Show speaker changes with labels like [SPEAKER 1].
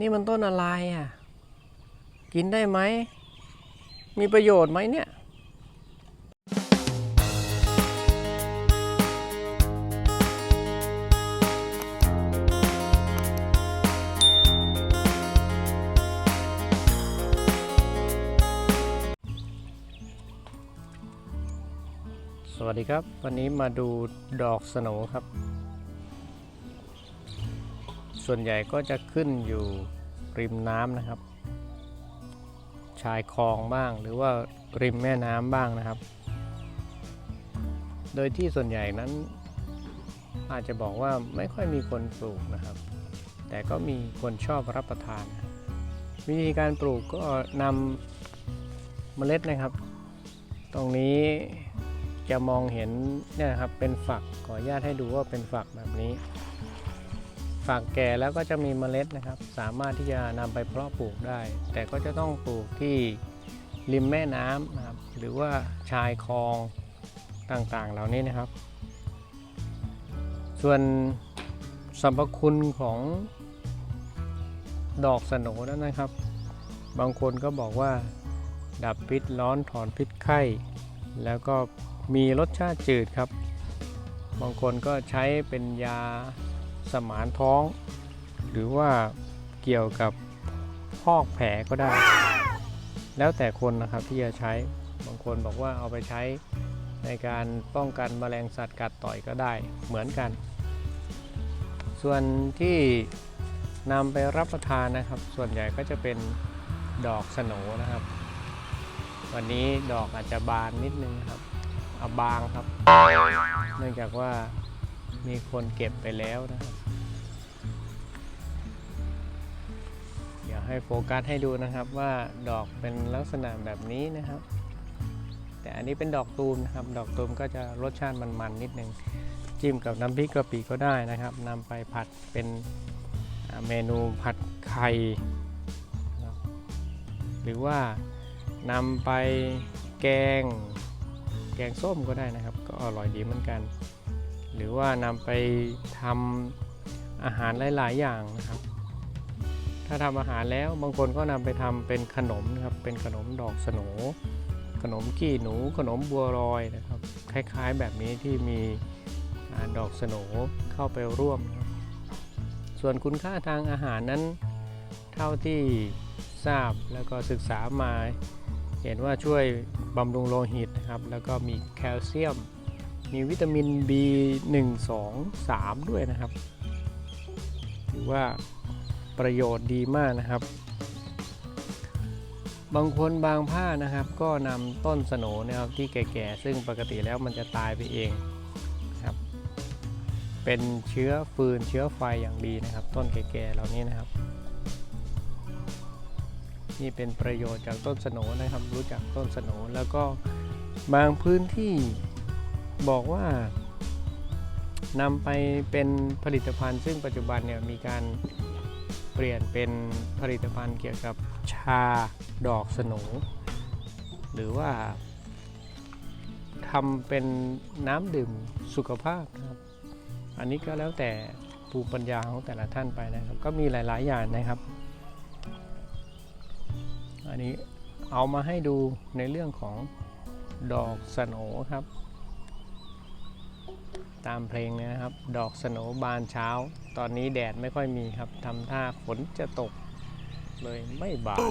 [SPEAKER 1] นี่มันต้นอะไรอะ กินได้ไหม มีประโยชน์ไหมเนี่ยสวัสดีครับ วันนี้มาดูดอกสโหนครับ ส่วนใหญ่ก็จะขึ้นอยู่ริมน้ำนะครับ ชายคลองบ้างหรือว่าริมแม่น้ำบ้างนะครับ โดยที่ส่วนใหญ่นั้น อาจจะบอกว่าไม่ค่อยมีคนปลูกนะครับ แต่ก็มีคนชอบรับประทาน วิธีการปลูกก็นำเมล็ดนะครับ ตรงนี้จะมองเห็นเนี่ยนะครับเป็นฝักขออนุญาตให้ดูว่าเป็นฝักแบบนี้ ฝักแก่แล้วก็จะมีเมล็ดนะครับ สามารถที่จะนำไปเพาะปลูกได้ แต่ก็จะต้องปลูกที่ริมแม่น้ำนะครับ หรือว่าชายคลองต่างๆ เหล่านี้นะครับ ส่วนสรรพคุณของดอกสโนนั้นนะครับ บางคนก็บอกว่า ดับพิษร้อนถอนพิษไข้ แล้วก็มีรสชาติจืดครับ บางคนก็ใช้เป็นยา สมานท้อง หรือว่าเกี่ยวกับพอกแผลก็ได้ แล้วแต่คนนะครับที่จะใช้บางคนบอกว่าเอาไปใช้ในการป้องกันแมลงสัตว์กัดต่อยก็ได้เหมือนกัน ส่วนที่นำไปรับประทานนะครับ ส่วนใหญ่ก็จะเป็นดอกสโนนะครับ วันนี้ดอกอาจจะบานนิดนึงครับเอาบางครับ เนื่องจากว่า มีคนเก็บไปแล้วนะครับเดี๋ยวให้โฟกัสให้ดูนะครับว่าดอกเป็นลักษณะแบบนี้นะครับ แต่อันนี้เป็นดอกตูมนะครับ ดอกตูมก็จะรสชาติมันๆนิดนึงจิ้มกับน้ำพริกกะปิก็ได้นะครับนำไปผัดเป็นเมนูผัดไข่หรือว่านำไปแกง แกงส้มก็ได้นะครับ ก็อร่อยดีเหมือนกัน หรือว่านำไปทำอาหารหลาย ๆ อย่างนะครับ ถ้าทำอาหารแล้วบางคนก็นำไปทำเป็นขนมนะครับ เป็นขนมดอกสโนขนมขี้หนูขนมบัวลอยนะครับ คล้าย ๆ แบบนี้ที่มีอดอกสโนเข้าไปร่วม ส่วนคุณค่าทางอาหารนั้น เท่าที่ทราบแล้วก็ศึกษามา เห็นว่าช่วยบำรุงโลหิตนะครับ แล้วก็มีแคลเซียม มีวิตามิน B1 2 3 ด้วยนะครับถือว่าประโยชน์ดีมากนะครับ บางคนบางผ้านะครับ ก็นำต้นสโนนะครับที่แก่ๆ ซึ่งปกติแล้วมันจะตายไปเองครับ เป็นเชื้อฟืนเชื้อไฟอย่างดีนะครับ ต้นแก่ๆเหล่านี้นะครับ นี่เป็นประโยชน์จากต้นสโนนะครับ รู้จักต้นสโนแล้วก็บางพื้นที่ บอกว่านำไปเป็นผลิตภัณฑ์ ซึ่งปัจจุบันเนี่ยมีการเปลี่ยนเป็นผลิตภัณฑ์เกี่ยวกับชาดอกสโหนหรือว่าทำเป็นน้ำดื่มสุขภาพนะครับ อันนี้ก็แล้วแต่ภูมิปัญญาของแต่ละท่านไปนะครับ ก็มีหลาย ๆ อย่างนะครับ อันนี้เอามาให้ดูในเรื่องของดอกสโหนครับ ตามเพลงนะครับ ดอกสโนบานเช้า ตอนนี้แดดไม่ค่อยมีครับทำท่าฝนจะตกเลยไม่บาน